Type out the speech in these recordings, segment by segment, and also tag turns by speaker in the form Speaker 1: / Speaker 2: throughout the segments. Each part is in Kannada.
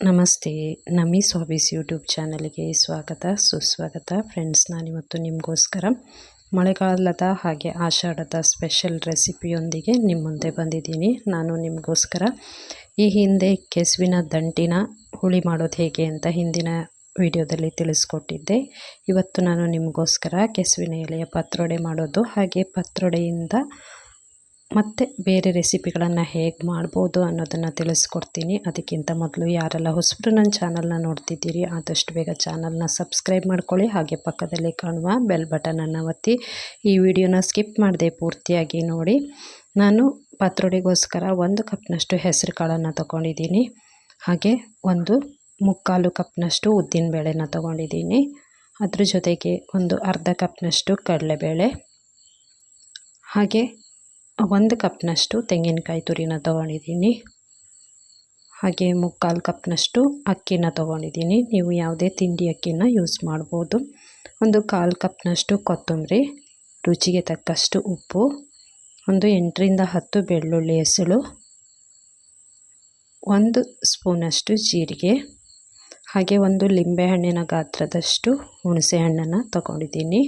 Speaker 1: ನಮಸ್ತೆ. ನಮಿ ಸ್ವಾಬೀಸ್ ಯೂಟ್ಯೂಬ್ ಚಾನಲ್ಗೆ ಸ್ವಾಗತ, ಸುಸ್ವಾಗತ. ಫ್ರೆಂಡ್ಸ್ ನಾನಿವತ್ತು ನಿಮಗೋಸ್ಕರ ಮಳೆಗಾಲದ ಹಾಗೆ ಆಷಾಢದ ಸ್ಪೆಷಲ್ ರೆಸಿಪಿಯೊಂದಿಗೆ ನಿಮ್ಮ ಮುಂದೆ ಬಂದಿದ್ದೀನಿ. ನಾನು ನಿಮಗೋಸ್ಕರ ಈ ಹಿಂದೆ ಕೆಸುವಿನ ದಂಟಿನ ಹುಳಿ ಮಾಡೋದು ಹೇಗೆ ಅಂತ ಹಿಂದಿನ ವಿಡಿಯೋದಲ್ಲಿ ತಿಳಿಸ್ಕೊಟ್ಟಿದ್ದೆ. ಇವತ್ತು ನಾನು ನಿಮಗೋಸ್ಕರ ಕೆಸುವಿನ ಎಲೆಯ ಪತ್ರೊಡೆ ಮಾಡೋದು, ಹಾಗೆ ಪತ್ರೊಡೆಯಿಂದ ಮತ್ತು ಬೇರೆ ರೆಸಿಪಿಗಳನ್ನು ಹೇಗೆ ಮಾಡ್ಬೋದು ಅನ್ನೋದನ್ನು ತಿಳಿಸ್ಕೊಡ್ತೀನಿ. ಅದಕ್ಕಿಂತ ಮೊದಲು ಯಾರೆಲ್ಲ ಹೊಸಬ್ರು ನನ್ನ ಚಾನಲ್ನ ನೋಡ್ತಿದ್ದೀರಿ, ಆದಷ್ಟು ಬೇಗ ಚಾನಲ್ನ ಸಬ್ಸ್ಕ್ರೈಬ್ ಮಾಡ್ಕೊಳ್ಳಿ. ಹಾಗೆ ಪಕ್ಕದಲ್ಲಿ ಕಾಣುವ ಬೆಲ್ ಬಟನನ್ನು ಒತ್ತಿ. ಈ ವಿಡಿಯೋನ ಸ್ಕಿಪ್ ಮಾಡದೆ ಪೂರ್ತಿಯಾಗಿ ನೋಡಿ. ನಾನು ಪಾತ್ರೋಡಿಗೋಸ್ಕರ ಒಂದು ಕಪ್ನಷ್ಟು ಹೆಸರು ಕಾಳನ್ನು ತೊಗೊಂಡಿದ್ದೀನಿ. ಹಾಗೆ ಒಂದು ಮುಕ್ಕಾಲು ಕಪ್ನಷ್ಟು ಉದ್ದಿನಬೇಳೆನ ತೊಗೊಂಡಿದ್ದೀನಿ. ಅದ್ರ ಜೊತೆಗೆ ಒಂದು ಅರ್ಧ ಕಪ್ನಷ್ಟು ಕಡಲೆಬೇಳೆ. ಹಾಗೆ ಒಂದು ಕಪ್ನಷ್ಟು ತೆಂಗಿನಕಾಯಿ ತುರಿನ ತೊಗೊಂಡಿದ್ದೀನಿ. ಹಾಗೆ ಮುಕ್ಕಾಲು ಕಪ್ನಷ್ಟು ಅಕ್ಕಿನ ತೊಗೊಂಡಿದ್ದೀನಿ. ನೀವು ಯಾವುದೇ ತಿಂಡಿ ಅಕ್ಕಿನ ಯೂಸ್ ಮಾಡ್ಬೋದು. ಒಂದು ಕಾಲು ಕಪ್ನಷ್ಟು ಕೊತ್ತಂಬರಿ, ರುಚಿಗೆ ತಕ್ಕಷ್ಟು ಉಪ್ಪು, ಒಂದು ಎಂಟರಿಂದ ಹತ್ತು ಬೆಳ್ಳುಳ್ಳಿ ಹೆಸಳು, ಒಂದು ಸ್ಪೂನಷ್ಟು ಜೀರಿಗೆ, ಹಾಗೆ ಒಂದು ಲಿಂಬೆಹಣ್ಣಿನ ಗಾತ್ರದಷ್ಟು ಹುಣಸೆ ಹಣ್ಣನ್ನು ತಗೊಂಡಿದ್ದೀನಿ.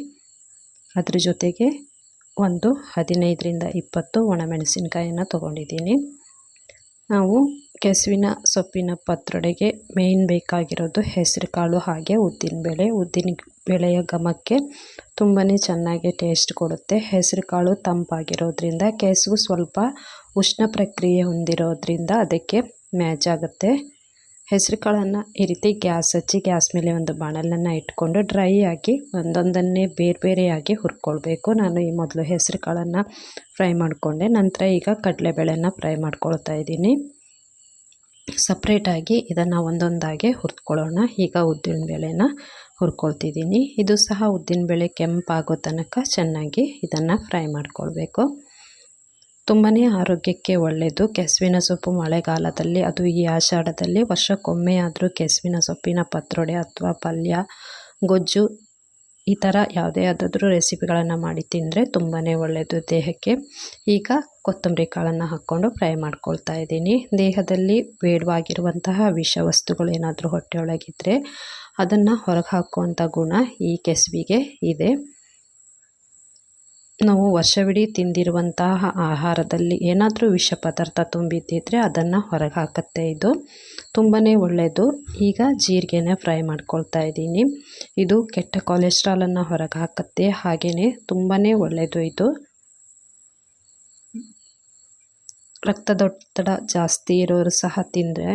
Speaker 1: ಅದ್ರ ಜೊತೆಗೆ ಒಂದು, ಹದಿನೈದರಿಂದ ಇಪ್ಪತ್ತು ಒಣಮೆಣಸಿನಕಾಯನ್ನು ತೊಗೊಂಡಿದ್ದೀನಿ. ನಾವು ಕೆಸುವಿನ ಸೊಪ್ಪಿನ ಪತ್ರೊಡೆಗೆ ಮೇಯ್ನ್ ಬೇಕಾಗಿರೋದು ಹೆಸರು ಕಾಳು ಹಾಗೆ ಉದ್ದಿನಬೇಳೆ ಉದ್ದಿನ ಬೇಳೆಯ ಘಮಕ್ಕೆ ತುಂಬಾ ಚೆನ್ನಾಗಿ ಟೇಸ್ಟ್ ಕೊಡುತ್ತೆ. ಹೆಸರು ಕಾಳು ತಂಪಾಗಿರೋದ್ರಿಂದ ಕೆಸುವು ಸ್ವಲ್ಪ ಉಷ್ಣ ಪ್ರಕ್ರಿಯೆ ಹೊಂದಿರೋದ್ರಿಂದ ಅದಕ್ಕೆ ಮ್ಯಾಚ್ ಆಗುತ್ತೆ. ಹೆಸರು ಕಾಳನ್ನು ಈ ರೀತಿ ಗ್ಯಾಸ್ ಹಚ್ಚಿ ಗ್ಯಾಸ್ ಮೇಲೆ ಒಂದು ಬಾಣಲನ್ನು ಇಟ್ಕೊಂಡು ಡ್ರೈ ಆಗಿ ಒಂದೊಂದನ್ನೇ ಬೇರೆ ಬೇರೆಯಾಗಿ ಹುರ್ಕೊಳ್ಬೇಕು. ನಾನು ಈ ಮೊದಲು ಹೆಸರು ಕಾಳನ್ನು ಫ್ರೈ ಮಾಡಿಕೊಂಡೆ. ನಂತರ ಈಗ ಕಡಲೆಬೇಳೆನ ಫ್ರೈ ಮಾಡ್ಕೊಳ್ತಾ ಇದ್ದೀನಿ. ಸಪ್ರೇಟಾಗಿ ಇದನ್ನು ಒಂದೊಂದಾಗಿ ಹುರ್ಕೊಳ್ಳೋಣ ಈಗ ಉದ್ದಿನ ಬೇಳೆನ ಹುರ್ಕೊಳ್ತಿದ್ದೀನಿ. ಇದು ಸಹ ಉದ್ದಿನಬೇಳೆ ಕೆಂಪಾಗೋ ತನಕ ಚೆನ್ನಾಗಿ ಇದನ್ನು ಫ್ರೈ ಮಾಡ್ಕೊಳ್ಬೇಕು. ತುಂಬಾ ಆರೋಗ್ಯಕ್ಕೆ ಒಳ್ಳೆಯದು ಕೆಸುವಿನ ಸೊಪ್ಪು ಮಳೆಗಾಲದಲ್ಲಿ, ಅದು ಈ ಆಷಾಢದಲ್ಲಿ ವರ್ಷಕ್ಕೊಮ್ಮೆ ಆದರೂ ಕೆಸುವಿನ ಸೊಪ್ಪಿನ ಪತ್ರೊಡೆ ಅಥವಾ ಪಲ್ಯ, ಗೊಜ್ಜು, ಈ ಥರ ಯಾವುದೇ ಯಾವುದಾದ್ರೂ ರೆಸಿಪಿಗಳನ್ನು ಮಾಡಿ ತಿಂದರೆ ತುಂಬಾ ಒಳ್ಳೆಯದು ದೇಹಕ್ಕೆ. ಈಗ ಕೊತ್ತಂಬರಿ ಕಾಳನ್ನು ಹಾಕ್ಕೊಂಡು ಫ್ರೈ ಮಾಡ್ಕೊಳ್ತಾ ಇದ್ದೀನಿ. ದೇಹದಲ್ಲಿ ಬೇಡವಾಗಿರುವಂತಹ ವಿಷ ವಸ್ತುಗಳು ಏನಾದರೂ ಹೊಟ್ಟೆಯೊಳಗಿದ್ದರೆ ಅದನ್ನು ಹೊರಗೆ ಹಾಕುವಂಥ ಗುಣ ಈ ಕೆಸುವಿಗೆ ಇದೆ. ನಾವು ವರ್ಷವಿಡೀ ತಿಂದಿರುವಂತಹ ಆಹಾರದಲ್ಲಿ ಏನಾದರೂ ವಿಷ ಪದಾರ್ಥ ತುಂಬಿದ್ದಿದ್ರೆ ಅದನ್ನು ಹೊರಗೆ ಹಾಕುತ್ತೆ ಇದು. ತುಂಬಾ ಒಳ್ಳೆಯದು ಈಗ ಜೀರಿಗೆನ ಫ್ರೈ ಮಾಡ್ಕೊಳ್ತಾ ಇದ್ದೀನಿ. ಇದು ಕೆಟ್ಟ ಕೊಲೆಸ್ಟ್ರಾಲನ್ನು ಹೊರಗೆ ಹಾಕುತ್ತೆ. ಹಾಗೆಯೇ ತುಂಬಾ ಒಳ್ಳೆಯದು ಇದು. ರಕ್ತದೊತ್ತಡ ಜಾಸ್ತಿ ಇರೋರು ಸಹ ತಿಂದರೆ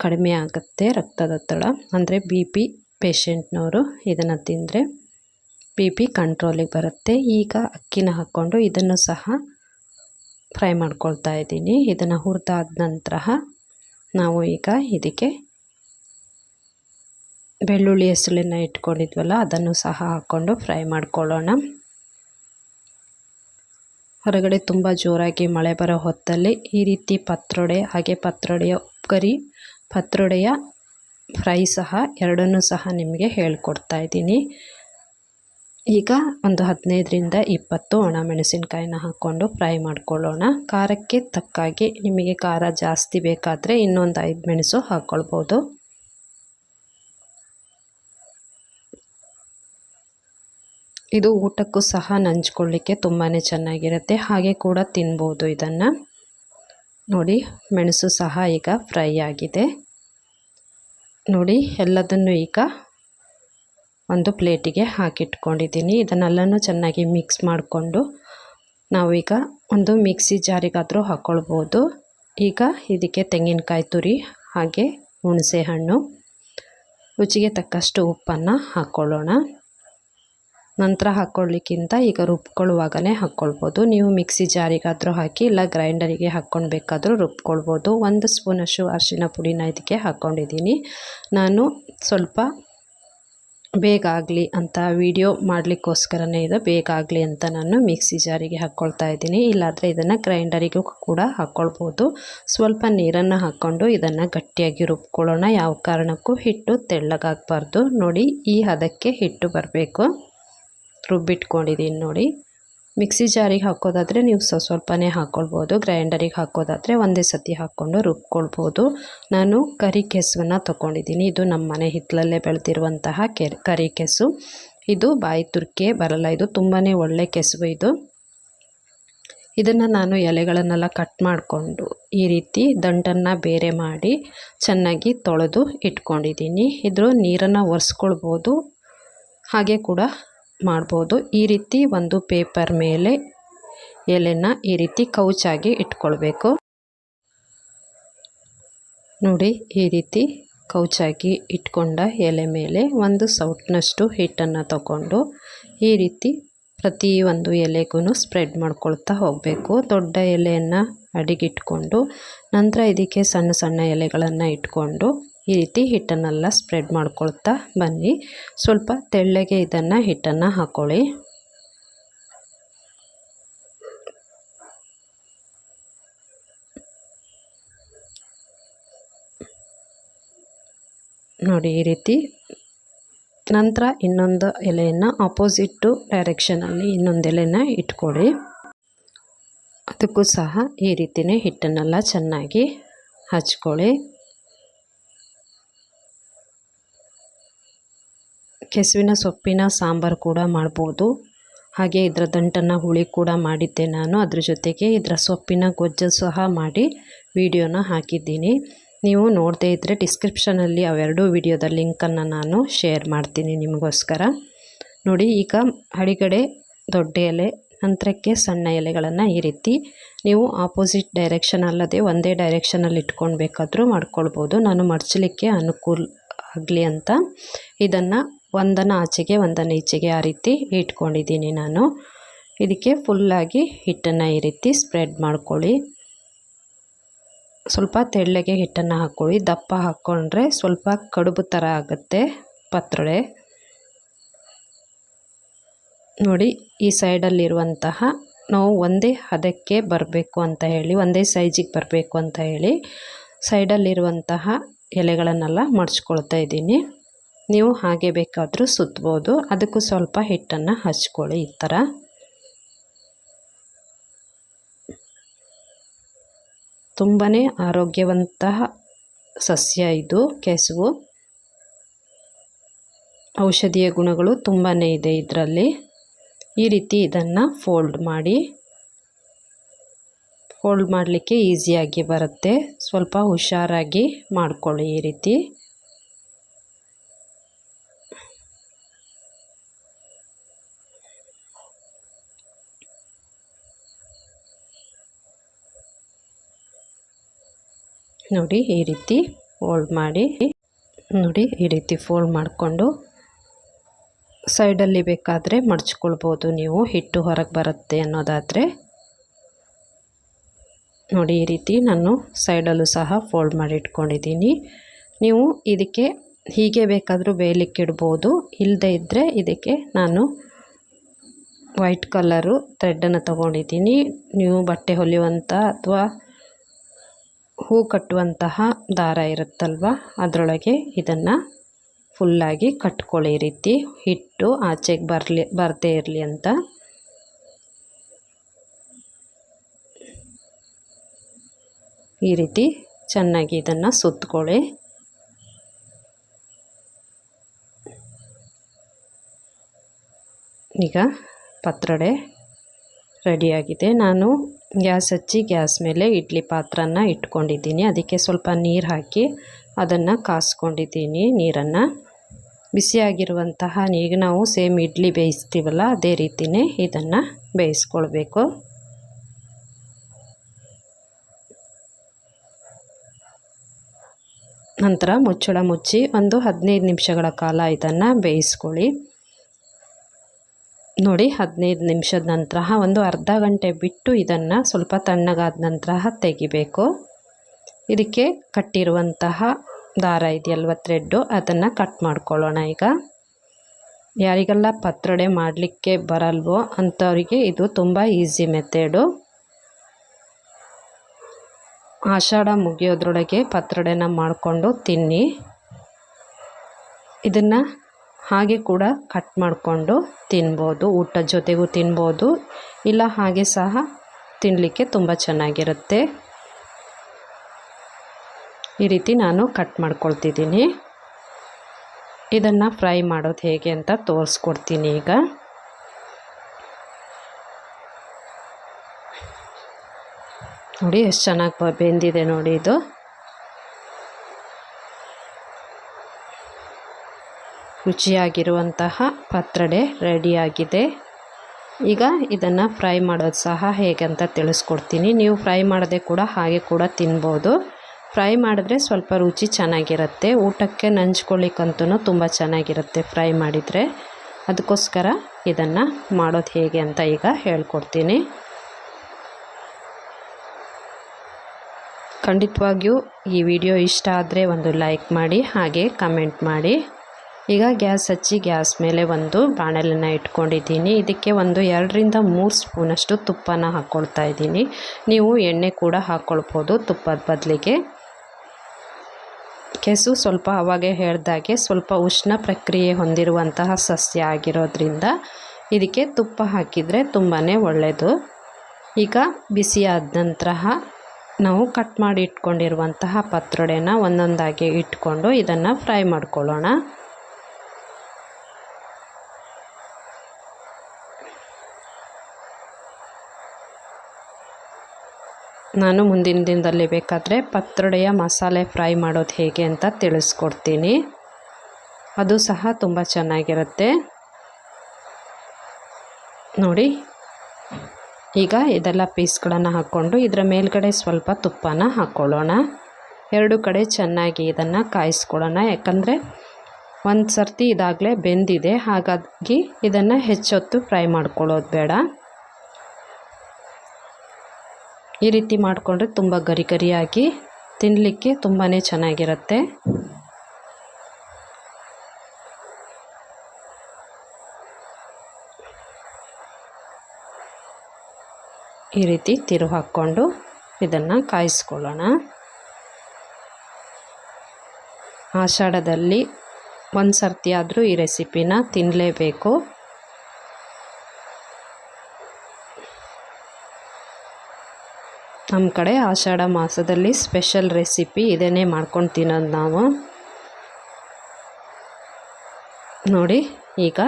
Speaker 1: ಕಡಿಮೆ ಆಗುತ್ತೆ ರಕ್ತದೊತ್ತಡ ಅಂದರೆ ಬಿ ಪಿ ಪೇಷೆಂಟ್ನವರು ಇದನ್ನು ತಿಂದರೆ. ಬಿ ಪಿ ಕಂಟ್ರೋಲಿಗೆ ಬರುತ್ತೆ. ಈಗ ಅಕ್ಕಿನ ಹಾಕ್ಕೊಂಡು ಇದನ್ನು ಸಹ ಫ್ರೈ ಮಾಡ್ಕೊಳ್ತಾ ಇದ್ದೀನಿ. ಇದನ್ನು ಹುರಿದಾದ ನಂತರ ನಾವು ಈಗ ಇದಕ್ಕೆ ಬೆಳ್ಳುಳ್ಳಿ ಹೆಸಳನ್ನು ಇಟ್ಕೊಂಡಿದ್ವಲ್ಲ, ಅದನ್ನು ಸಹ ಹಾಕ್ಕೊಂಡು ಫ್ರೈ ಮಾಡ್ಕೊಳ್ಳೋಣ. ಹೊರಗಡೆ ತುಂಬ ಜೋರಾಗಿ ಮಳೆ ಬರೋ ಹೊತ್ತಲ್ಲಿ ಈ ರೀತಿ ಪತ್ರೊಡೆ, ಹಾಗೆ ಪತ್ರೊಡೆಯ ಉಪ್ಕರಿ, ಪತ್ರೊಡೆಯ ಫ್ರೈ ಸಹ ಎರಡನ್ನೂ ಸಹ ನಿಮಗೆ ಹೇಳ್ಕೊಡ್ತಾ ಇದ್ದೀನಿ. ಈಗ ಒಂದು ಹದಿನೈದರಿಂದ ಇಪ್ಪತ್ತು ಒಣಮೆಣಸಿನ್ಕಾಯಿನ ಹಾಕ್ಕೊಂಡು ಫ್ರೈ ಮಾಡ್ಕೊಳ್ಳೋಣ. ಖಾರಕ್ಕೆ ತಕ್ಕಾಗಿ ನಿಮಗೆ ಖಾರ ಜಾಸ್ತಿ ಬೇಕಾದರೆ ಇನ್ನೊಂದು ಐದು ಮೆಣಸು ಹಾಕ್ಕೊಳ್ಬೋದು. ಇದು ಊಟಕ್ಕೂ ಸಹ ನಂಚ್ಕೊಳ್ಳಿಕ್ಕೆ ತುಂಬಾ ಚೆನ್ನಾಗಿರುತ್ತೆ. ಹಾಗೆ ಕೂಡ ತಿನ್ಬೋದು ಇದನ್ನು. ನೋಡಿ, ಮೆಣಸು ಸಹ ಈಗ ಫ್ರೈ ಆಗಿದೆ. ನೋಡಿ, ಎಲ್ಲದನ್ನು ಈಗ ಒಂದು ಪ್ಲೇಟಿಗೆ ಹಾಕಿಟ್ಕೊಂಡಿದ್ದೀನಿ. ಇದನ್ನೆಲ್ಲನೂ ಚೆನ್ನಾಗಿ ಮಿಕ್ಸ್ ಮಾಡಿಕೊಂಡು ನಾವೀಗ ಒಂದು ಮಿಕ್ಸಿ ಜಾರಿಗಾದರೂ ಹಾಕ್ಕೊಳ್ಬೋದು ಈಗ ಇದಕ್ಕೆ ತೆಂಗಿನಕಾಯಿ ತುರಿ ಹಾಗೆ ಹುಣಸೆ ಹಣ್ಣು ರುಚಿಗೆ ತಕ್ಕಷ್ಟು ಉಪ್ಪನ್ನು ಹಾಕ್ಕೊಳ್ಳೋಣ ನಂತರ ಹಾಕ್ಕೊಳ್ಳಿಕ್ಕಿಂತ ಈಗ ರುಬ್ಕೊಳ್ಳುವಾಗಲೇ ಹಾಕ್ಕೊಳ್ಬೋದು ನೀವು ಮಿಕ್ಸಿ ಜಾರಿಗಾದರೂ ಹಾಕಿ, ಇಲ್ಲ ಗ್ರೈಂಡರಿಗೆ ಹಾಕ್ಕೊಂಡು ಬೇಕಾದರೂ ರುಬ್ಕೊಳ್ಬೋದು. ಒಂದು ಸ್ಪೂನಷ್ಟು ಅರಿಶಿನ ಪುಡಿನ ಇದಕ್ಕೆ ಹಾಕ್ಕೊಂಡಿದ್ದೀನಿ ನಾನು ಸ್ವಲ್ಪ ಬೇಗ ಆಗಲಿ ಅಂತ ವಿಡಿಯೋ ಮಾಡಲಿಕ್ಕೋಸ್ಕರನೇ ಇದು ಬೇಗ ಆಗಲಿ ಅಂತ ನಾನು ಮಿಕ್ಸಿ ಜಾರಿಗೆ ಹಾಕ್ಕೊಳ್ತಾ ಇದ್ದೀನಿ. ಇಲ್ಲಾಂದರೆ ಇದನ್ನು ಗ್ರೈಂಡರಿಗೂ ಕೂಡ ಹಾಕ್ಕೊಳ್ಬೋದು ಸ್ವಲ್ಪ ನೀರನ್ನು ಹಾಕ್ಕೊಂಡು ಇದನ್ನು ಗಟ್ಟಿಯಾಗಿ ರುಬ್ಕೊಳ್ಳೋಣ. ಯಾವ ಕಾರಣಕ್ಕೂ ಹಿಟ್ಟು ತೆಳ್ಳಗಾಗಬಾರ್ದು. ನೋಡಿ, ಈ ಹದಕ್ಕೆ ಹಿಟ್ಟು ಬರಬೇಕು. ರುಬ್ಬಿಟ್ಕೊಂಡಿದ್ದೀನಿ ನೋಡಿ. ಮಿಕ್ಸಿ ಜಾರಿಗೆ ಹಾಕೋದಾದರೆ ನೀವು ಸ್ವಲ್ಪ ಸ್ವಲ್ಪನೇ ಹಾಕ್ಕೊಳ್ಬೋದು ಗ್ರೈಂಡರಿಗೆ ಹಾಕೋದಾದರೆ ಒಂದೇ ಸತಿ ಹಾಕ್ಕೊಂಡು ರುಬ್ಕೊಳ್ಬೋದು. ನಾನು ಕರಿ ಕೆಸುವನ್ನು ತೊಗೊಂಡಿದ್ದೀನಿ. ಇದು ನಮ್ಮ ಮನೆ ಹಿತ್ತಲಲ್ಲೇ ಬೆಳೆದಿರುವಂತಹ ಕೆ ಕರಿ ಕೆಸು. ಇದು ಬಾಯಿ ತುರ್ಕೆ ಬರಲ್ಲ. ಇದು ತುಂಬಾ ಒಳ್ಳೆ ಕೆಸುವು ಇದು. ಇದನ್ನು ನಾನು ಎಲೆಗಳನ್ನೆಲ್ಲ ಕಟ್ ಮಾಡಿಕೊಂಡು ಈ ರೀತಿ ದಂಟನ್ನು ಬೇರೆ ಮಾಡಿ ಚೆನ್ನಾಗಿ ತೊಳೆದು ಇಟ್ಕೊಂಡಿದ್ದೀನಿ. ಇದ್ರ ನೀರನ್ನು ಒರೆಸ್ಕೊಳ್ಬೋದು. ಹಾಗೆ ಕೂಡ ಮಾಡ್ಬೋದು. ಈ ರೀತಿ ಒಂದು ಪೇಪರ್ ಮೇಲೆ ಎಲೆನ ಈ ರೀತಿ ಕೌಚಾಗಿ ಇಟ್ಕೊಳ್ಬೇಕು. ನೋಡಿ, ಈ ರೀತಿ ಕೌಚಾಗಿ ಇಟ್ಕೊಂಡ ಎಲೆ ಮೇಲೆ ಒಂದು ಸೌಟ್ನಷ್ಟು ಹಿಟ್ಟನ್ನು ತಗೊಂಡು ಈ ರೀತಿ ಪ್ರತಿ ಒಂದು ಎಲೆಗೂ ಸ್ಪ್ರೆಡ್ ಮಾಡ್ಕೊಳ್ತಾ ಹೋಗಬೇಕು. ದೊಡ್ಡ ಎಲೆಯನ್ನು ಅಡಿಗಿಟ್ಕೊಂಡು ನಂತರ ಇದಕ್ಕೆ ಸಣ್ಣ ಸಣ್ಣ ಎಲೆಗಳನ್ನು ಇಟ್ಕೊಂಡು ಈ ರೀತಿ ಹಿಟ್ಟನ್ನೆಲ್ಲ ಸ್ಪ್ರೆಡ್ ಮಾಡ್ಕೊಳ್ತಾ ಬನ್ನಿ. ಸ್ವಲ್ಪ ತೆಳ್ಳಗೆ ಇದನ್ನು ಹಿಟ್ಟನ್ನು ಹಾಕ್ಕೊಳ್ಳಿ ನೋಡಿ ಈ ರೀತಿ. ನಂತರ ಇನ್ನೊಂದು ಎಲೆಯನ್ನು ಆಪೋಸಿಟ್ಟು ಡೈರೆಕ್ಷನಲ್ಲಿ ಇನ್ನೊಂದು ಎಲೆನ ಇಟ್ಕೊಳ್ಳಿ. ಅದಕ್ಕೂ ಸಹ ಈ ರೀತಿಯೇ ಹಿಟ್ಟನ್ನೆಲ್ಲ ಚೆನ್ನಾಗಿ ಹಚ್ಕೊಳ್ಳಿ. ಕೆಸುವಿನ ಸೊಪ್ಪಿನ ಸಾಂಬಾರು ಕೂಡ ಮಾಡ್ಬೋದು. ಹಾಗೆ ಇದರ ದಂಟನ್ನು ಹುಳಿ ಕೂಡ ಮಾಡಿದ್ದೆ ನಾನು. ಅದ್ರ ಜೊತೆಗೆ ಇದರ ಸೊಪ್ಪಿನ ಗೊಜ್ಜು ಸಹ ಮಾಡಿ ವಿಡಿಯೋನ ಹಾಕಿದ್ದೀನಿ. ನೀವು ನೋಡದೇ ಇದ್ದರೆ ಡಿಸ್ಕ್ರಿಪ್ಷನಲ್ಲಿ ಅವೆರಡೂ ವಿಡಿಯೋದ ಲಿಂಕನ್ನು ನಾನು ಶೇರ್ ಮಾಡ್ತೀನಿ ನಿಮಗೋಸ್ಕರ. ನೋಡಿ, ಈಗ ಅಡಿಗಡೆ ದೊಡ್ಡ ಎಲೆ, ನಂತರಕ್ಕೆ ಸಣ್ಣ ಎಲೆಗಳನ್ನು ಈ ರೀತಿ ನೀವು ಆಪೋಸಿಟ್ ಡೈರೆಕ್ಷನ್ ಅಲ್ಲದೆ ಒಂದೇ ಡೈರೆಕ್ಷನಲ್ಲಿ ಇಟ್ಕೊಳ್ಬೇಕಾದ್ರೂ ಬೇಕಾದರೂ ಮಾಡ್ಕೊಳ್ಬೋದು. ನಾನು ಮಡಚಲಿಕ್ಕೆ ಅನುಕೂಲ ಆಗಲಿ ಅಂತ ಇದನ್ನು ಒಂದನ್ನು ಆಚೆಗೆ ಒಂದನ್ನು ಈಚೆಗೆ ಆ ರೀತಿ ಇಟ್ಕೊಂಡಿದ್ದೀನಿ ನಾನು. ಇದಕ್ಕೆ ಫುಲ್ಲಾಗಿ ಹಿಟ್ಟನ್ನು ಈ ರೀತಿ ಸ್ಪ್ರೆಡ್ ಮಾಡ್ಕೊಳ್ಳಿ. ಸ್ವಲ್ಪ ತೆಳ್ಳಗೆ ಹಿಟ್ಟನ್ನು ಹಾಕ್ಕೊಳ್ಳಿ ದಪ್ಪ ಹಾಕ್ಕೊಂಡ್ರೆ ಸ್ವಲ್ಪ ಕಡುಬು ಥರ ಆಗುತ್ತೆ ಪತ್ರೊಳೆ ನೋಡಿ, ಈ ಸೈಡಲ್ಲಿರುವಂತಹ ನಾವು ಒಂದೇ ಹದಕ್ಕೆ ಬರಬೇಕು ಅಂತ ಹೇಳಿ, ಒಂದೇ ಸೈಜಿಗೆ ಬರಬೇಕು ಅಂತ ಹೇಳಿ, ಸೈಡಲ್ಲಿರುವಂತಹ ಎಲೆಗಳನ್ನೆಲ್ಲ ಮಡ್ಚ್ಕೊಳ್ತಾ ಇದ್ದೀನಿ. ನೀವು ಹಾಗೆ ಬೇಕಾದರೂ ಸುತ್ತಬೋದು ಅದಕ್ಕೂ ಸ್ವಲ್ಪ ಹಿಟ್ಟನ್ನು ಹಚ್ಕೊಳ್ಳಿ ಈ ಥರ. ತುಂಬಾ ಆರೋಗ್ಯವಂತಹ ಸಸ್ಯ ಇದು, ಕೆಸುವು. ಔಷಧೀಯ ಗುಣಗಳು ತುಂಬಾ ಇದೆ ಇದರಲ್ಲಿ. ಈ ರೀತಿ ಇದನ್ನು ಫೋಲ್ಡ್ ಮಾಡಿ. ಫೋಲ್ಡ್ ಮಾಡಲಿಕ್ಕೆ ಈಸಿಯಾಗಿ ಬರುತ್ತೆ. ಸ್ವಲ್ಪ ಹುಷಾರಾಗಿ ಮಾಡಿಕೊಳ್ಳಿ ಈ ರೀತಿ. ನೋಡಿ ಈ ರೀತಿ ಫೋಲ್ಡ್ ಮಾಡಿ, ನೋಡಿ ಈ ರೀತಿ ಫೋಲ್ಡ್ ಮಾಡಿಕೊಂಡು ಸೈಡಲ್ಲಿ ಬೇಕಾದರೆ ಮಡ್ಚ್ಕೊಳ್ಬೋದು ನೀವು, ಹಿಟ್ಟು ಹೊರಗೆ ಬರುತ್ತೆ ಅನ್ನೋದಾದರೆ. ನೋಡಿ ಈ ರೀತಿ ನಾನು ಸೈಡಲ್ಲೂ ಸಹ ಫೋಲ್ಡ್ ಮಾಡಿ ಇಟ್ಕೊಂಡಿದ್ದೀನಿ. ನೀವು ಇದಕ್ಕೆ ಹೀಗೆ ಬೇಕಾದರೂ ಬೇಯಲಿಕ್ಕೆ ಇಡ್ಬೋದು ಇಲ್ಲದೇ ಇದ್ದರೆ ಇದಕ್ಕೆ ನಾನು ವೈಟ್ ಕಲರು ಥ್ರೆಡ್ಡನ್ನು ತೊಗೊಂಡಿದ್ದೀನಿ. ನೀವು ಬಟ್ಟೆ ಹೊಲಿಯುವಂಥ ಅಥವಾ ಹೂ ಕಟ್ಟುವಂತಹ ದಾರ ಇರುತ್ತಲ್ವ? ಅದರೊಳಗೆ ಇದನ್ನು ಫುಲ್ಲಾಗಿ ಕಟ್ಕೊಳ್ಳಿ ರೀತಿ. ಹಿಟ್ಟು ಆಚೆಗೆ ಬರಲಿ, ಬರದೇ ಇರಲಿ ಅಂತ. ಈ ರೀತಿ ಚೆನ್ನಾಗಿ ಇದನ್ನು ಸುತ್ತಕೊಳ್ಳಿ ಈಗ ಪತ್ರೊಡೆ ರೆಡಿಯಾಗಿದೆ. ನಾನು ಗ್ಯಾಸ್ ಹಚ್ಚಿ ಗ್ಯಾಸ್ ಮೇಲೆ ಇಡ್ಲಿ ಪಾತ್ರನ ಇಟ್ಕೊಂಡಿದ್ದೀನಿ. ಅದಕ್ಕೆ ಸ್ವಲ್ಪ ನೀರು ಹಾಕಿ ಅದನ್ನು ಕಾಸ್ಕೊಂಡಿದ್ದೀನಿ. ನೀರನ್ನು ಬಿಸಿಯಾಗಿರುವಂತಹ ಈಗ ನಾವು ಸೇಮ್ ಇಡ್ಲಿ ಬೇಯಿಸ್ತೀವಲ್ಲ, ಅದೇ ರೀತಿಯೇ ಇದನ್ನು ಬೇಯಿಸ್ಕೊಳ್ಬೇಕು. ನಂತರ ಮುಚ್ಚಳ ಮುಚ್ಚಿ ಒಂದು ಹದಿನೈದು ನಿಮಿಷಗಳ ಕಾಲ ಇದನ್ನು ಬೇಯಿಸ್ಕೊಳ್ಳಿ. ನೋಡಿ, ಹದಿನೈದು ನಿಮಿಷದ ನಂತರ ಒಂದು ಅರ್ಧ ಗಂಟೆ ಬಿಟ್ಟು ಇದನ್ನು ಸ್ವಲ್ಪ ತಣ್ಣಗಾದ ನಂತರ ತೆಗಿಬೇಕು. ಇದಕ್ಕೆ ಕಟ್ಟಿರುವಂತಹ ದಾರ ಇದೆಯಲ್ವ ಥ್ರೆಡ್ಡು ಅದನ್ನು ಕಟ್ ಮಾಡ್ಕೊಳ್ಳೋಣ ಈಗ. ಯಾರಿಗೆಲ್ಲ ಪತ್ರೊಡೆ ಮಾಡಲಿಕ್ಕೆ ಬರಲ್ವೋ ಅಂಥವರಿಗೆ ಇದು ತುಂಬ ಈಸಿ ಮೆಥೆಡು ಆಷಾಢ ಮುಗಿಯೋದ್ರೊಳಗೆ ಪತ್ರೊಡೆನ ಮಾಡಿಕೊಂಡು ತಿನ್ನಿ. ಇದನ್ನು ಹಾಗೆ ಕೂಡ ಕಟ್ ಮಾಡಿಕೊಂಡು ತಿನ್ಬೋದು ಊಟದ ಜೊತೆಗೂ ತಿನ್ಬೋದು. ಇಲ್ಲ ಹಾಗೆ ಸಹ ತಿನ್ನಲಿಕ್ಕೆ ತುಂಬ ಚೆನ್ನಾಗಿರುತ್ತೆ. ಈ ರೀತಿ ನಾನು ಕಟ್ ಮಾಡ್ಕೊಳ್ತಿದ್ದೀನಿ. ಇದನ್ನು ಫ್ರೈ ಮಾಡೋದು ಹೇಗೆ ಅಂತ ತೋರಿಸ್ಕೊಡ್ತೀನಿ ಈಗ. ನೋಡಿ ಎಷ್ಟು ಚೆನ್ನಾಗಿ ಬೆಂದಿದೆ ನೋಡಿ ಇದು. ರುಚಿಯಾಗಿರುವಂತಹ ಪತ್ರೊಡೆ ರೆಡಿಯಾಗಿದೆ. ಈಗ ಇದನ್ನು ಫ್ರೈ ಮಾಡೋದು ಸಹ ಹೇಗೆ ಅಂತ ತಿಳಿಸ್ಕೊಡ್ತೀನಿ. ನೀವು ಫ್ರೈ ಮಾಡದೆ ಕೂಡ ಹಾಗೆ ಕೂಡ ತಿನ್ಬೋದು. ಫ್ರೈ ಮಾಡಿದ್ರೆ ಸ್ವಲ್ಪ ರುಚಿ ಚೆನ್ನಾಗಿರುತ್ತೆ. ಊಟಕ್ಕೆ ನಂಚ್ಕೊಳ್ಳಿಕ್ಕಂತೂ ತುಂಬ ಚೆನ್ನಾಗಿರುತ್ತೆ ಫ್ರೈ ಮಾಡಿದರೆ. ಅದಕ್ಕೋಸ್ಕರ ಇದನ್ನು ಮಾಡೋದು ಹೇಗೆ ಅಂತ ಈಗ ಹೇಳ್ಕೊಡ್ತೀನಿ. ಖಂಡಿತವಾಗಿಯೂ ಈ ವಿಡಿಯೋ ಇಷ್ಟ ಆದರೆ ಒಂದು ಲೈಕ್ ಮಾಡಿ, ಹಾಗೆ ಕಮೆಂಟ್ ಮಾಡಿ. ಈಗ ಗ್ಯಾಸ್ ಹಚ್ಚಿ ಗ್ಯಾಸ್ ಮೇಲೆ ಒಂದು ಬಾಣಲೆನ ಇಟ್ಕೊಂಡಿದ್ದೀನಿ. ಇದಕ್ಕೆ ಒಂದು ಎರಡರಿಂದ ಮೂರು ಸ್ಪೂನಷ್ಟು ತುಪ್ಪನ ಹಾಕ್ಕೊಳ್ತಾ ಇದ್ದೀನಿ. ನೀವು ಎಣ್ಣೆ ಕೂಡ ಹಾಕ್ಕೊಳ್ಬೋದು ತುಪ್ಪದ ಬದಲಿಗೆ. ಕೆಸು ಸ್ವಲ್ಪ ಅವಾಗೆ ಹೇಳ್ದಾಗೆ ಸ್ವಲ್ಪ ಉಷ್ಣ ಪ್ರಕ್ರಿಯೆ ಹೊಂದಿರುವಂತಹ ಸಸ್ಯ ಆಗಿರೋದ್ರಿಂದ ಇದಕ್ಕೆ ತುಪ್ಪ ಹಾಕಿದರೆ ತುಂಬಾ ಒಳ್ಳೆಯದು ಈಗ ಬಿಸಿಯಾದ ನಂತರ ನಾವು ಕಟ್ ಮಾಡಿ ಇಟ್ಕೊಂಡಿರುವಂತಹ ಪತ್ರೊಡೆನ ಒಂದೊಂದಾಗಿ ಇಟ್ಕೊಂಡು ಇದನ್ನು ಫ್ರೈ ಮಾಡ್ಕೊಳ್ಳೋಣ. ನಾನು ಮುಂದಿನ ದಿನದಲ್ಲಿ ಬೇಕಾದರೆ ಪತ್ರೊಡೆಯ ಮಸಾಲೆ ಫ್ರೈ ಮಾಡೋದು ಹೇಗೆ ಅಂತ ತಿಳಿಸ್ಕೊಡ್ತೀನಿ. ಅದು ಸಹ ತುಂಬ ಚೆನ್ನಾಗಿರುತ್ತೆ. ನೋಡಿ, ಈಗ ಇದೆಲ್ಲ ಪೀಸ್ಗಳನ್ನು ಹಾಕ್ಕೊಂಡು ಇದರ ಮೇಲ್ಗಡೆ ಸ್ವಲ್ಪ ತುಪ್ಪನ ಹಾಕ್ಕೊಳ್ಳೋಣ. ಎರಡು ಕಡೆ ಚೆನ್ನಾಗಿ ಇದನ್ನು ಕಾಯಿಸ್ಕೊಳ್ಳೋಣ, ಯಾಕಂದರೆ ಒಂದು ಸರ್ತಿ ಇದಾಗಲೇ ಬೆಂದಿದೆ, ಹಾಗಾಗಿ ಇದನ್ನು ಹೆಚ್ಚೊತ್ತು ಫ್ರೈ ಮಾಡ್ಕೊಳ್ಳೋದು ಬೇಡ. ಈ ರೀತಿ ಮಾಡಿಕೊಂಡ್ರೆ ತುಂಬ ಗರಿ ಗರಿಯಾಗಿ ತಿನ್ನಲಿಕ್ಕೆ ತುಂಬಾ ಚೆನ್ನಾಗಿರುತ್ತೆ. ಈ ರೀತಿ ತಿರು ಹಾಕ್ಕೊಂಡು ಇದನ್ನು ಕಾಯಿಸ್ಕೊಳ್ಳೋಣ. ಆಷಾಢದಲ್ಲಿ ಒಂದು ಸರ್ತಿ ಆದರೂ ಈ ರೆಸಿಪಿನ ತಿನ್ನಲೇಬೇಕು ನಮ್ಮ ಕಡೆ ಆಷಾಢ ಮಾಸದಲ್ಲಿ ಸ್ಪೆಷಲ್ ರೆಸಿಪಿ ಇದನ್ನೇ ಮಾಡ್ಕೊಂಡು ತಿನ್ನೋದು ನಾವು. ನೋಡಿ, ಈಗ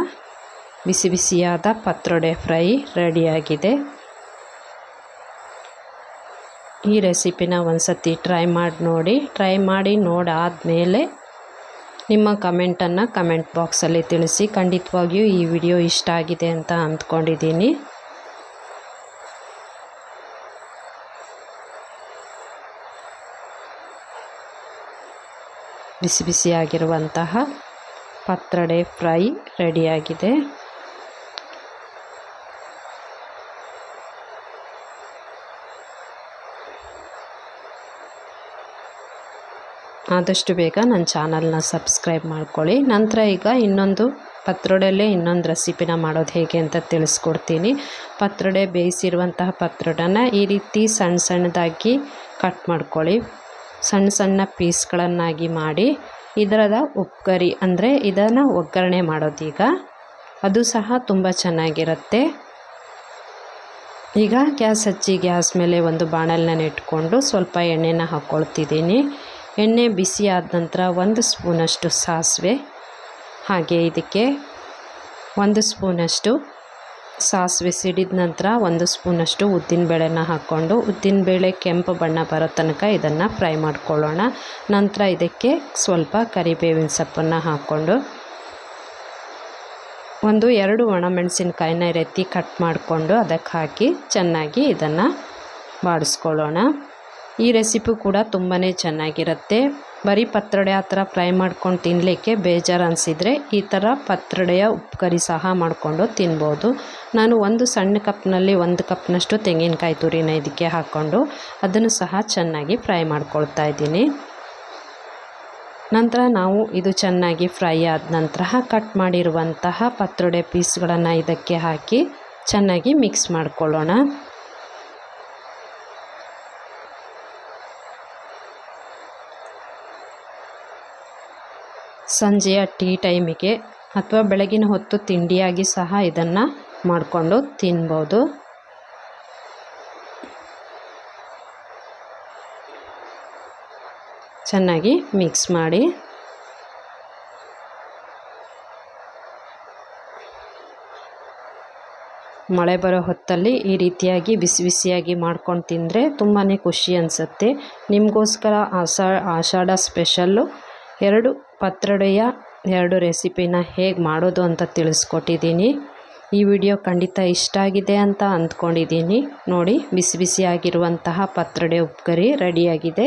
Speaker 1: ಬಿಸಿ ಬಿಸಿಯಾದ ಪತ್ರೊಡೆ ಫ್ರೈ ರೆಡಿಯಾಗಿದೆ. ಈ ರೆಸಿಪಿನ ಒಂದು ಸತಿ ಟ್ರೈ ಮಾಡಿ ನೋಡಿ. ಟ್ರೈ ಮಾಡಿ ನೋಡಾದಮೇಲೆ ನಿಮ್ಮ ಕಮೆಂಟನ್ನು ಕಮೆಂಟ್ ಬಾಕ್ಸಲ್ಲಿ ತಿಳಿಸಿ. ಖಂಡಿತವಾಗಿಯೂ ಈ ವಿಡಿಯೋ ಇಷ್ಟ ಆಗಿದೆ ಅಂತ ಅಂದ್ಕೊಂಡಿದ್ದೀನಿ. ಬಿಸಿ ಬಿಸಿಯಾಗಿರುವಂತಹ ಪತ್ರಡೆ ಫ್ರೈ ರೆಡಿಯಾಗಿದೆ. ಆದಷ್ಟು ಬೇಗ ನನ್ನ ಚಾನಲ್ನ ಸಬ್ಸ್ಕ್ರೈಬ್ ಮಾಡ್ಕೊಳ್ಳಿ. ನಂತರ ಈಗ ಇನ್ನೊಂದು ಪತ್ರೊಡೆಯಲ್ಲೇ ಇನ್ನೊಂದು ರೆಸಿಪಿನ ಮಾಡೋದು ಹೇಗೆ ಅಂತ ತಿಳಿಸ್ಕೊಡ್ತೀನಿ. ಪತ್ರೊಡೆ ಬೇಯಿಸಿರುವಂತಹ ಪತ್ರೊಡೆನ ಈ ರೀತಿ ಸಣ್ಣ ಸಣ್ಣದಾಗಿ ಕಟ್ ಮಾಡ್ಕೊಳ್ಳಿ. ಸಣ್ಣ ಸಣ್ಣ ಪೀಸ್ಗಳನ್ನಾಗಿ ಮಾಡಿ ಇದರದ ಉಪ್ಕರಿ ಅಂದರೆ ಇದನ್ನು ಒಗ್ಗರಣೆ ಮಾಡೋದೀಗ. ಅದು ಸಹ ತುಂಬ ಚೆನ್ನಾಗಿರುತ್ತೆ. ಈಗ ಗ್ಯಾಸ್ ಹಚ್ಚಿ ಗ್ಯಾಸ್ ಮೇಲೆ ಒಂದು ಬಾಣಲನ್ನ ಇಟ್ಕೊಂಡು ಸ್ವಲ್ಪ ಎಣ್ಣೆನ ಹಾಕ್ಕೊಳ್ತಿದ್ದೀನಿ ಎಣ್ಣೆ ಬಿಸಿ ಆದ ನಂತರ ಒಂದು ಸ್ಪೂನಷ್ಟು ಸಾಸಿವೆ, ಹಾಗೆ ಇದಕ್ಕೆ ಒಂದು ಸ್ಪೂನಷ್ಟು ಸಾಸಿವೆ ಸಿಡಿದ ನಂತರ ಒಂದು ಸ್ಪೂನಷ್ಟು ಉದ್ದಿನಬೇಳೆನ ಹಾಕ್ಕೊಂಡು ಉದ್ದಿನಬೇಳೆ ಕೆಂಪು ಬಣ್ಣ ಬರೋ ತನಕ ಇದನ್ನು ಫ್ರೈ ಮಾಡ್ಕೊಳ್ಳೋಣ. ನಂತರ ಇದಕ್ಕೆ ಸ್ವಲ್ಪ ಕರಿಬೇವಿನ ಸೊಪ್ಪನ್ನು ಹಾಕ್ಕೊಂಡು, ಒಂದು ಎರಡು ಒಣಮೆಣಸಿನ್ಕಾಯಿನ ರೀತಿ ಕಟ್ ಮಾಡಿಕೊಂಡು ಅದಕ್ಕೆ ಹಾಕಿ ಚೆನ್ನಾಗಿ ಇದನ್ನು ಬಾಡಿಸ್ಕೊಳ್ಳೋಣ. ಈ ರೆಸಿಪಿ ಕೂಡ ತುಂಬಾ ಚೆನ್ನಾಗಿರುತ್ತೆ. ಬರೀ ಪತ್ರೊಡೆ ಆ ಥರ ಫ್ರೈ ಮಾಡ್ಕೊಂಡು ತಿನ್ನಲಿಕ್ಕೆ ಬೇಜಾರು ಅನಿಸಿದರೆ ಈ ಥರ ಪತ್ರೊಡೆಯ ಉಪ್ಕರಿ ಸಹ ಮಾಡಿಕೊಂಡು ತಿನ್ಬೋದು. ನಾನು ಒಂದು ಸಣ್ಣ ಕಪ್ನಲ್ಲಿ ಒಂದು ಕಪ್ನಷ್ಟು ತೆಂಗಿನಕಾಯಿ ತುರಿನ ಇದಕ್ಕೆ ಹಾಕ್ಕೊಂಡು ಅದನ್ನು ಸಹ ಚೆನ್ನಾಗಿ ಫ್ರೈ ಮಾಡ್ಕೊಳ್ತಾ ಇದ್ದೀನಿ. ನಂತರ ನಾವು ಇದು ಚೆನ್ನಾಗಿ ಫ್ರೈ ಆದ ನಂತರ ಕಟ್ ಮಾಡಿರುವಂತಹ ಪತ್ರೊಡೆ ಪೀಸ್ಗಳನ್ನು ಇದಕ್ಕೆ ಹಾಕಿ ಚೆನ್ನಾಗಿ ಮಿಕ್ಸ್ ಮಾಡ್ಕೊಳ್ಳೋಣ. ಸಂಜೆಯ ಟೀ ಟೈಮಿಗೆ ಅಥವಾ ಬೆಳಗಿನ ಹೊತ್ತು ತಿಂಡಿಯಾಗಿ ಸಹ ಇದನ್ನು ಮಾಡಿಕೊಂಡು ತಿನ್ಬೋದು. ಚೆನ್ನಾಗಿ ಮಿಕ್ಸ್ ಮಾಡಿ. ಮಳೆ ಬರೋ ಹೊತ್ತಲ್ಲಿ ಈ ರೀತಿಯಾಗಿ ಬಿಸಿ ಬಿಸಿಯಾಗಿ ಮಾಡ್ಕೊಂಡು ತಿಂದರೆ ತುಂಬಾ ಖುಷಿ ಅನಿಸುತ್ತೆ. ನಿಮಗೋಸ್ಕರ ಆಷಾ, ಆಷಾಢ ಸ್ಪೆಷಲ್ಲು ಎರಡು ಪತ್ರೊಡೆಯ ಎರಡು ರೆಸಿಪಿನ ಹೇಗೆ ಮಾಡೋದು ಅಂತ ತಿಳಿಸ್ಕೊಟ್ಟಿದ್ದೀನಿ. ಈ ವಿಡಿಯೋ ಖಂಡಿತ ಇಷ್ಟ ಆಗಿದೆ ಅಂತ ಅಂದ್ಕೊಂಡಿದ್ದೀನಿ. ನೋಡಿ, ಬಿಸಿ ಬಿಸಿಯಾಗಿರುವಂತಹ ಪತ್ರೊಡೆ ಉಪ್ಕರಿ ರೆಡಿಯಾಗಿದೆ.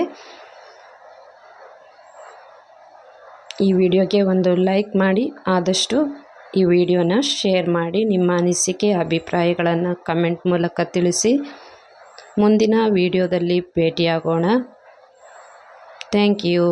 Speaker 1: ಈ ವಿಡಿಯೋಗೆ ಒಂದು ಲೈಕ್ ಮಾಡಿ, ಆದಷ್ಟು ಈ ವಿಡಿಯೋನ ಶೇರ್ ಮಾಡಿ, ನಿಮ್ಮ ಅನಿಸಿಕೆ, ಅಭಿಪ್ರಾಯಗಳನ್ನು ಕಮೆಂಟ್ ಮೂಲಕ ತಿಳಿಸಿ. ಮುಂದಿನ ವಿಡಿಯೋದಲ್ಲಿ ಭೇಟಿಯಾಗೋಣ. Thank you.